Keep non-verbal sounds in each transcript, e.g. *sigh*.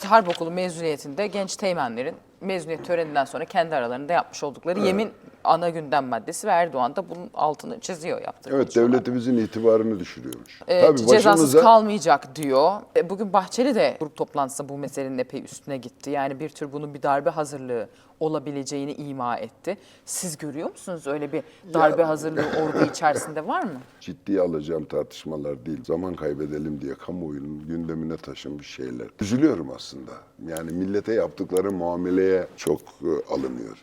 İşte harp okulu mezuniyetinde genç teğmenlerin mezuniyet töreninden sonra kendi aralarında yapmış oldukları yemin ana gündem maddesi ve Erdoğan da bunun altını çiziyor yaptığı Evet devletimizin itibarını düşürüyormuş. Ee, Tabii cezasız başımıza kalmayacak diyor. E, Bugün Bahçeli de grup toplantısında bu meselenin epey üstüne gitti. Yani bir tür bunun bir darbe hazırlığı olabileceğini ima etti. Siz görüyor musunuz öyle bir darbe hazırlığı ordu içerisinde var mı? *laughs* ciddiye alacağım tartışmalar değil. Zaman kaybedelim diye kamuoyunun gündemine taşınmış şeyler. Üzülüyorum aslında. Yani millete yaptıkları muameleye çok e, alınıyor.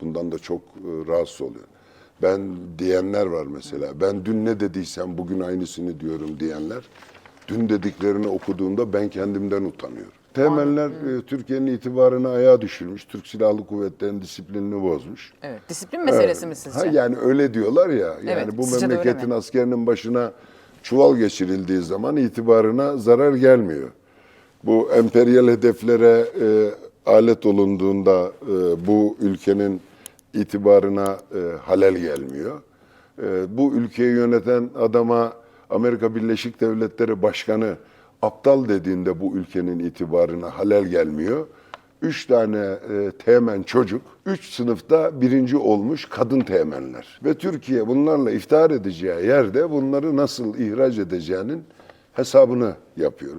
Bundan da çok e, rahatsız oluyor. Ben diyenler var mesela. Ben dün ne dediysem bugün aynısını diyorum diyenler. Dün dediklerini okuduğumda ben kendimden utanıyorum. Temeller e, Türkiye'nin itibarını ayağa düşürmüş. Türk Silahlı Kuvvetleri'nin disiplinini bozmuş. Evet. Disiplin meselesi mi Evet. sizce? Ha, yani öyle diyorlar ya. Yani Evet, bu memleketin mi? askerinin başına çuval geçirildiği zaman itibarına zarar gelmiyor. Bu emperyal hedeflere e, alet olunduğunda e, bu ülkenin itibarına e, halel gelmiyor. E, bu ülkeyi yöneten adama Amerika Birleşik Devletleri Başkanı aptal dediğinde bu ülkenin itibarına halel gelmiyor. Üç tane e, teğmen çocuk, üç sınıfta birinci olmuş kadın teğmenler. Ve Türkiye bunlarla iftihar edeceği yerde bunları nasıl ihraç edeceğinin hesabını yapıyor.